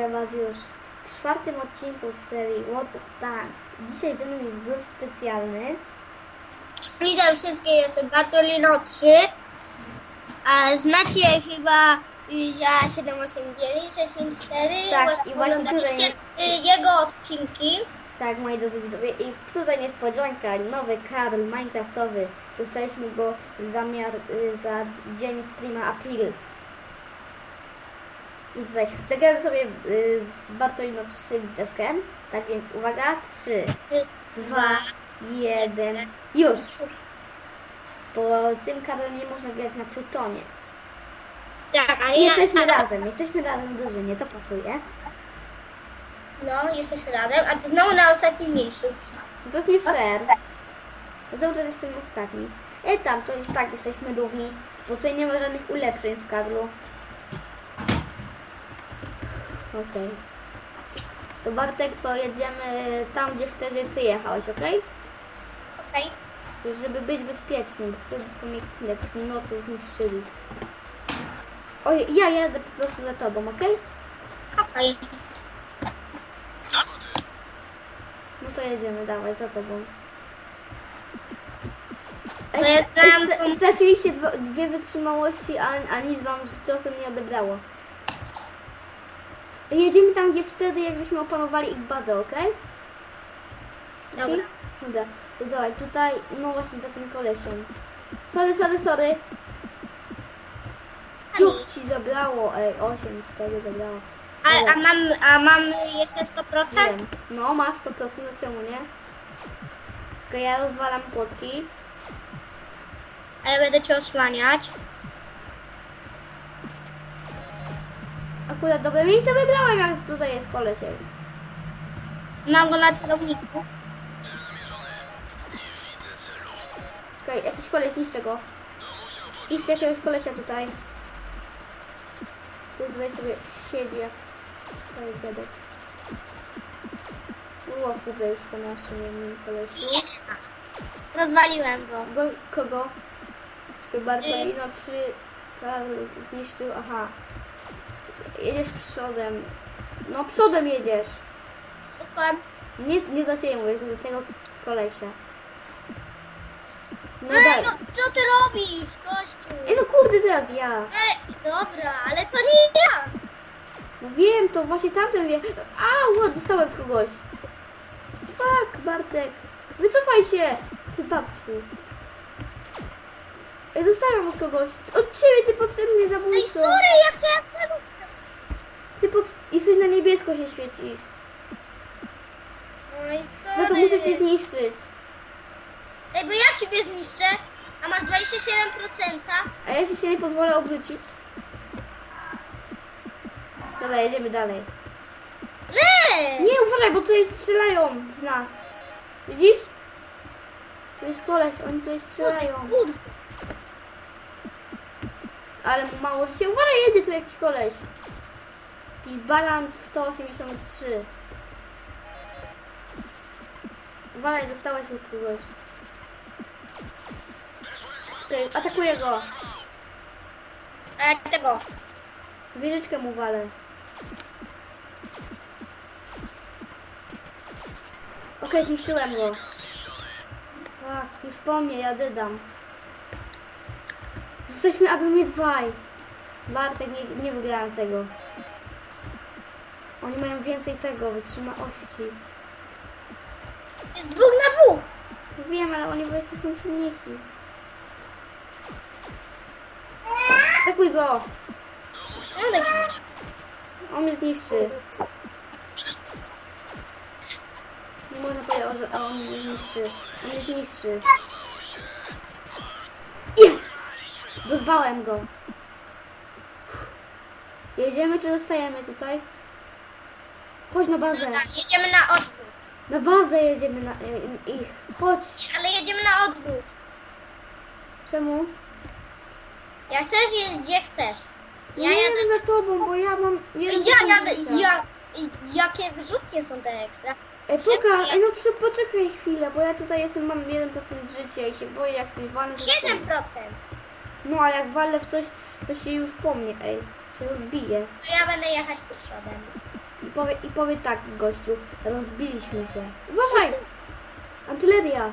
Witam Was już w czwartym odcinku z serii World of Tanks. Dzisiaj ze mną jest gość specjalny. Witam wszystkich, jestem Bartolino 3. A znacie chyba za 789, 654. Tak, Właśnie i właśnie tutaj- y, jego odcinki. Tak, moi drodzy widzowie. I tutaj niespodzianka, nowy Karl Minecraftowy. Dostaliśmy go w zamiar y, za dzień Prima Aprilis. I tutaj zagramy sobie y, z Bartolino 3 bitewkę. Tak więc uwaga, 3, 3, 2, 1, już! Bo tym Karlem nie można grać na Plutonie. Tak, a I ja, jesteśmy razem, jesteśmy razem w drużynie, to pasuje. No, jesteśmy razem, a ty znowu na ostatnim miejscu. To jest nie fair. Cały czas jestem ostatni. E tam, to jest tak, jesteśmy równi, bo tutaj nie ma żadnych ulepszeń w Karlu. Okej. To Bartek, to jedziemy tam, gdzie wtedy ty jechałeś, okej? Okej. Żeby być bezpiecznym, bo wtedy to mnie jak noty zniszczyli. Oj, ja jadę po prostu za tobą, okej? Okej. No to jedziemy, dawaj, za tobą. To tą- straciliście dwie wytrzymałości, a, a nic wam z ciosem nie odebrało. Jedziemy tam, gdzie wtedy, jak żeśmy opanowali ich bazę, okej? Dobra. Okej? Dobra, dawaj, tutaj, no właśnie za tym kolesiem. Sorry, sorry, sorry. Już ci zabrało, ej, 8, 4 zabrało. A, a, mam, a mam jeszcze 100%? Wiem. No, masz 100%, no czemu nie? Tylko ja rozwalam płotki. A ja będę cię osłaniać. Akurat dobre miejsce wybrałem, jak tutaj jest kolesiej. Mam go na celowniku. Czekaj, jakiś koleś, niszczę go. Niszczę jakiegoś kolesia tutaj. Tu tutaj sobie siedzi jak stary dziadek. Było już po naszym kolesiu. Rozwaliłem go. Go, kogo? Czekaj, Bartolino 3 Karl zniszczył, aha. Jedziesz przodem. No przodem jedziesz. Super. Nie, nie do ciebie mówię, do tego kolesia. No Ej, no co ty robisz, gościu? Ej, no kurde, teraz ja. Ej, dobra, ale to nie ja. No wiem, to właśnie tamten wie. Au, dostałem od kogoś. Fuck, Bartek. Wycofaj się, ty babciu. Ej, dostałem od kogoś. Od ciebie, ty podstępny Ej, zabójco. sorry, ja chciałem tego Ty pod... jesteś na niebiesko się świecisz. Ej, No to muszę cię sorry. zniszczyć. Ej, bo ja ciebie zniszczę, a masz 27%. A ja ci się nie pozwolę obrócić. Dobra, jedziemy dalej. Nie! Nie, uważaj, bo tutaj strzelają w nas. Widzisz? Tu jest koleś, oni tutaj strzelają. Ale mu mało życia. Uważaj, jedzie tu jakiś koleś. Jakiś balan 183. Uważaj, dostałeś od kogoś. Czekaj, Atakuję go. A jak tego? Wieżyczkę mu walę. Okej, zniszczyłem go. Tak, już po mnie, ja dydam. Jesteśmy aby mnie dwaj. Bartek, nie, nie wygrałem tego. Oni mają więcej tego, wytrzymałości. Jest dwóch na dwóch. Wiem, ale oni po prostu są silniejsi. Atakuj go! Tak. On mnie zniszczy. Nie można powiedzieć, że a on mnie zniszczy. On mnie zniszczy. Jest! Dorwałem go. Jedziemy czy zostajemy tutaj? Chodź na bazę. Dobra, jedziemy na odwrót. Na bazę jedziemy na i- ich. Chodź. Ale jedziemy na odwrót. Czemu? Jak chcesz, jedź gdzie chcesz. Ja nie jadę. za tobą, bo ja mam Ja jadę. Ja, jakie wyrzutnie są te ekstra? Poka, jadę. ej, no poczekaj chwilę, bo ja tutaj jestem, mam 1% życia i się boję jak coś walnę. to 7%. No ale jak walę w coś, to się już po mnie, ej, się rozbije. To ja będę jechać przodem. I powie, i powie tak, gościu, rozbiliśmy się. Uważaj! Antyleria!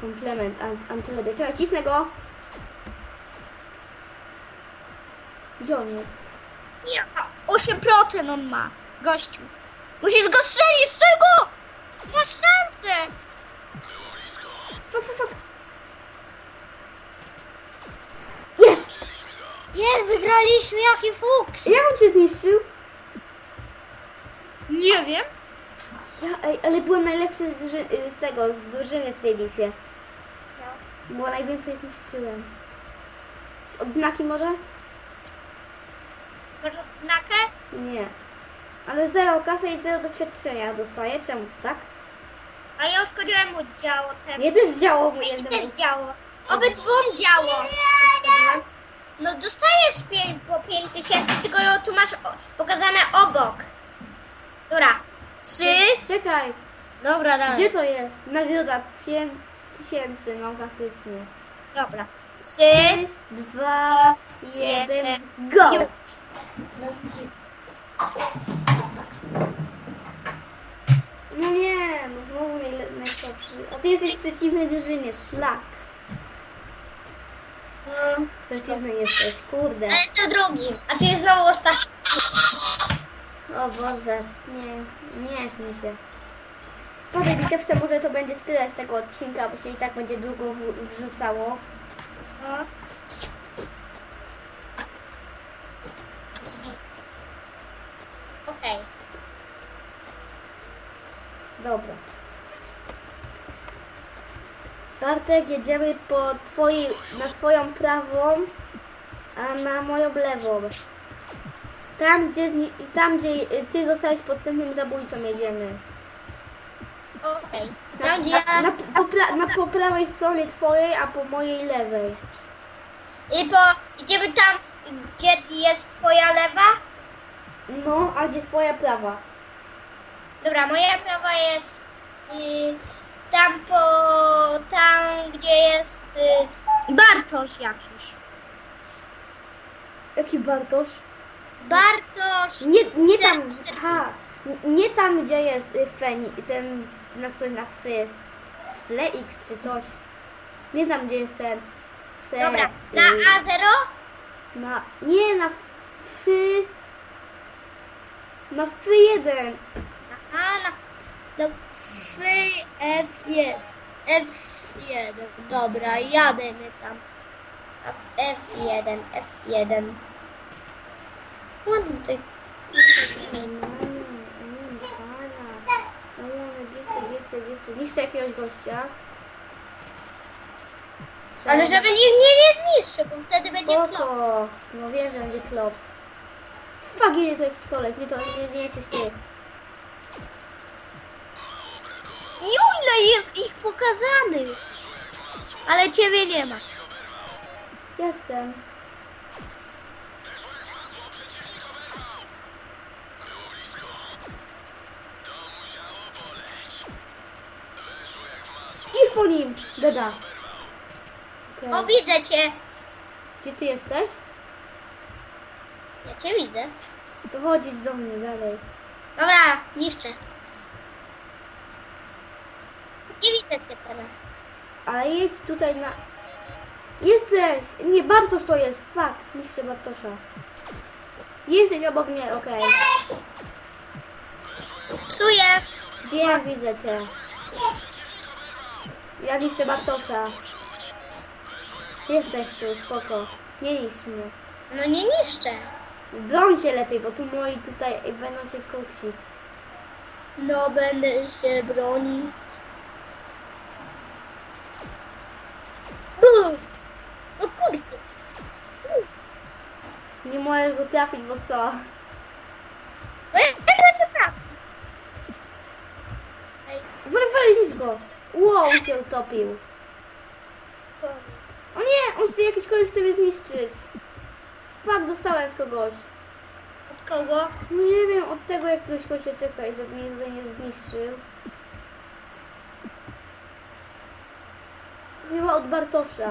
Komplement, an, antyleria. Czekaj, cisnę go! Gdzie on jest? Nie, 8% on ma, gościu. Musisz go strzelić, strzel go! Masz szansę! Fuck, fuck, fuck. Jest! Jest, wygraliśmy, jaki fuks! Jak on cię zniszczył? Nie wiem. Ja, ej, ale byłem najlepszy z, druży- y, z tego, z drużyny w tej bitwie. Bo najwięcej zniszczyłem. Odznaki może? Masz odznakę? Nie. Ale zero kasy i zero doświadczenia dostaję. Czemu to tak? A ja uszkodziłem mu działo temu. Mnie też działo mu I jednemu. też działo. Obydwóm działo. No dostajesz pię- po 5 tysięcy, tylko tu masz o, pokazane obok. Dobra. Trzy. Czekaj, Dobra, gdzie to jest? Nagroda 5 tysięcy, no faktycznie. Dobra. Trzy. 3, 2, 1, go! No nie, no znowu najle- najsłabszy. A ty jesteś w przeciwnej drużynie, szlak. No. Przeciwny jesteś, kurde. Ja jestem drugi, a ty jest znowu ostatni. O Boże, nie, nie śmiej się. Po tej bitewce może to będzie tyle z tego odcinka, bo się i tak będzie długo w- wrzucało. No. Okej. Dobra. Bartek, jedziemy po twojej, na twoją prawą, a na moją lewą. Tam gdzie, tam, gdzie y, ty zostałeś podstępnym zabójcą, jedziemy. Okej. Na, Tam gdzie na, ja... na, po, pra, na po prawej stronie twojej, a po mojej lewej. I po... Idziemy tam, gdzie jest twoja lewa? No, a gdzie twoja prawa? Dobra, moja prawa jest y, tam po... tam gdzie jest y, Bartosz jakiś. Jaki Bartosz? Bartosz! Nie, nie tam, ha, nie tam gdzie jest y, Feni, y, ten na coś na fy, Flex czy coś. Nie tam gdzie jest ten. Fe, Dobra, y, na y, A0? na, nie na f. na f jeden. Aha, na... No, F1, F1, F1, dobra, jadę my tam. F1, F1. Ładny tutaj. Niszczę jakiegoś gościa. Ale żeby nikt mnie nie zniszczył, bo wtedy będzie Spoko. klops. No wiem, że będzie klops. Fuck, jedzie to jak w szkole, nie to nie, nie jesteś ty. Jest ich pokazanych? Ale ciebie nie ma. Jestem. Idź po nim, Deda. Okej. O, widzę cię. Gdzie ty jesteś? Ja cię widzę. To chodź idź do mnie dalej. Dobra, niszczę. Nie widzę cię teraz. Ale jedź tutaj na... Jesteś! Nie, Bartosz to jest, fuck. Niszczę Bartosza. Jesteś obok mnie, okej. Psuję. Wiem, widzę cię. Ja niszczę Bartosza. Jesteś tu, spoko. Nie niszcz mnie. No nie niszczę. Broń się lepiej, bo tu moi tutaj będą cię koksić. No będę się bronił. Bum! No kurde. Nie możesz go trafić, bo co? No ja nie lecę trafić. Ej, go! Wow, się utopił. to... O nie, on chce jakiś kogoś sobie zniszczyć. Fuck, dostałem kogoś. Od kogo? No nie wiem, od tego jak ktoś go się czekaj, żeby mnie tutaj nie zniszczył. Chyba od Bartosza.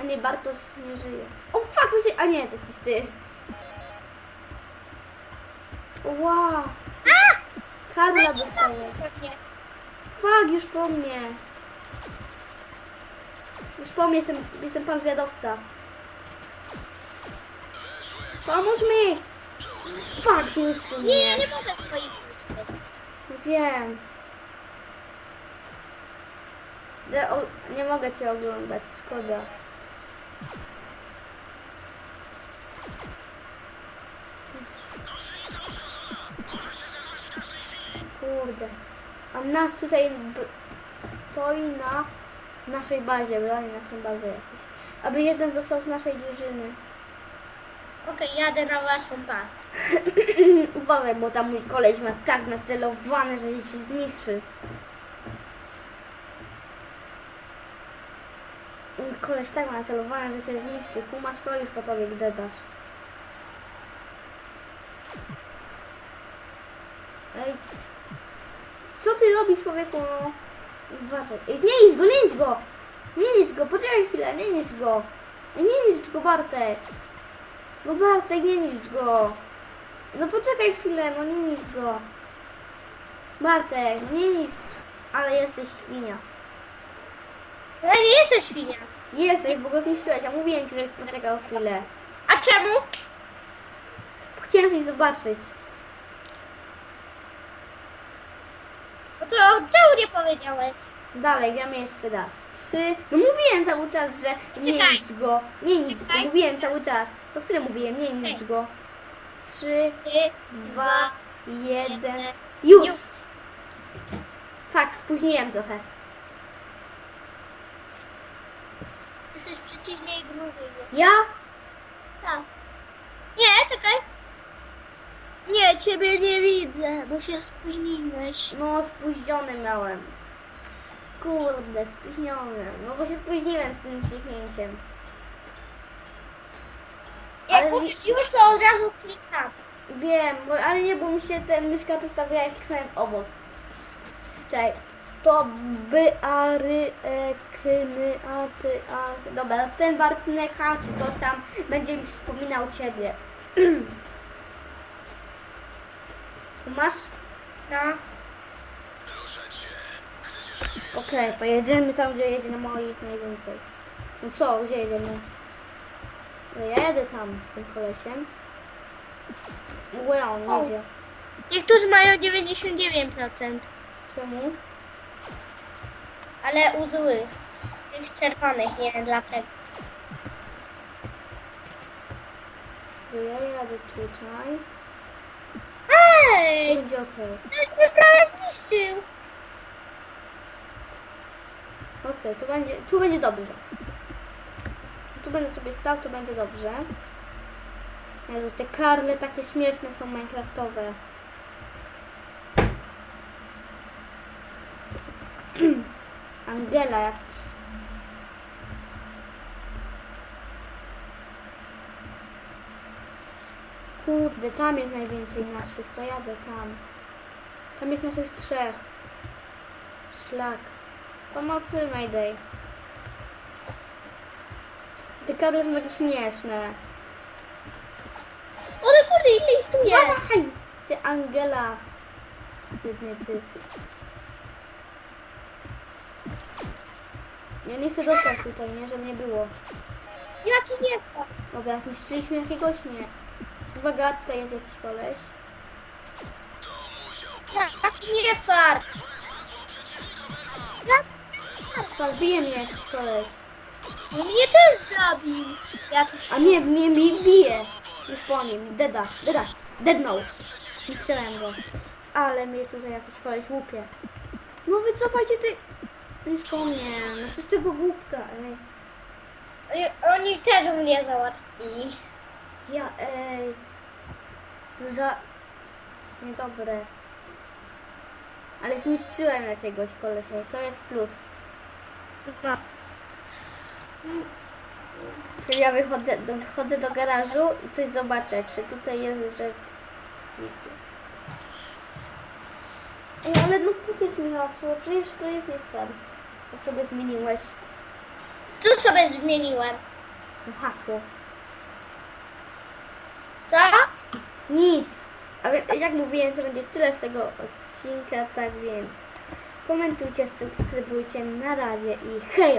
A nie, Bartosz nie żyje. O fuck, to się... A nie, to jesteś ty. A! Karla dostaje. Pewnie. Fuck, już po mnie. Już po mnie, jestem, jestem pan zwiadowca. Pomóż mi! Fuck, zniszczył Nie, ja mnie. nie mogę swoich puszczać. Wiem. Ja, o, nie mogę cię oglądać, szkoda. Kurde. A nas tutaj stoi na naszej bazie, broni naszą bazę jakiś. Aby jeden został z naszej drużyny. Okej, jadę na waszą bazę. Uważaj, bo tam mój koleś ma tak nacelowane, że się zniszczy. Koleś tak ma nacelowane, że cię zniszczy. Kumasz to już po tobie, gdy dasz. Ej. Co ty robisz, człowieku? No. Nie niż go, nie niż go! Nie niż go, poczekaj chwilę, nie niż go. Nie niż go, Bartek. No Bartek, nie niż go. No poczekaj chwilę, no nie niż go. Bartek, nie niż. Ale jesteś świnia. Ja nie jestem świnia. Jesteś, bo go zniszczyłeś, a mówiłem ci, żebyś poczekał chwilę. A czemu? Chciałem coś zobaczyć. No to czemu nie powiedziałeś? Dalej, gramy jeszcze raz. Trzy. No mówiłem cały czas, że nie Czekaj. niszcz go. Nie niszcz go. Czekaj. Mówiłem cały czas. Co chwilę mówiłem, nie niszcz go. Trzy, Trzy, dwa, jeden. Już! Już. Tak, spóźniłem trochę. Jesteś w Ja? Tak. Nie, czekaj. Nie, ciebie nie widzę, bo się spóźniłeś. No, spóźniony miałem. Kurde, spóźniony. No bo się spóźniłem z tym kliknięciem. Jak Ale- mówisz już, to od razu klikam. Wiem, bo, ale nie, bo mi się ten myszka przedstawiła jak kliknąłem obok. Czekaj. To by, a, ry, e, kny, a, ty, a... Dobra, ten Bartneka czy coś tam będzie mi przypominał ciebie. Tu masz? No. Okej, to jedziemy tam, gdzie jedzie na moich najwięcej. No co, gdzie jedziemy? No ja jedę tam z tym kolesiem. Ue, on O. jedzie. Niektórzy mają 99%, Czemu? Ale u złych. Tych czerwonych, nie wiem dlaczego. Bo ja jadę tutaj. Ej! Będzie okej. Ktoś mnie prawie zniszczył. Okej, tu będzie, tu będzie dobrze. Tu będę sobie stał, to będzie dobrze. Jezu, te karle takie śmieszne są minecraftowe. Angela jak... Kurde, tam jest najwięcej naszych, to jadę tam. Tam jest naszych trzech. Szlak. Pomocy, Mayday. Te kable są takie śmieszne. O ty kurde, ile ich tu jest? Ty Angela. Biedny ty. Ja nie chcę dostać tutaj, nie? Żeby nie było. Jaki nie ma? Dobra, zniszczyliśmy jakiegoś? Nie. Uwaga, tutaj jest jakiś koleś. Jaki nie fart? Jak Chyba bije mnie jakiś koleś. Mnie też zabił. Jakiś A nie, mnie, mnie bije. Już po nim. Deda, deda. Deadnął. Zniszczyłem go. Ale mnie tutaj jakiś koleś łupie. No wycofajcie ty. Po mnie. No przez tego głupka. Ej. I Oni też mnie załatwili. Ja, ej. Za... Niedobre. Ale zniszczyłem jakiegoś kolesia i to jest plus. No. Ja wychodzę do, chodzę do garażu i coś zobaczę, czy tutaj jest, że... Ej, ale no kupiec mi hasło, przecież to jest nie fair. To sobie zmieniłeś Co sobie zmieniłem? no, hasło. Co? Nic. A więc, jak mówiłem, to będzie tyle z tego odcinka, tak więc komentujcie, subskrybujcie, na razie i hej!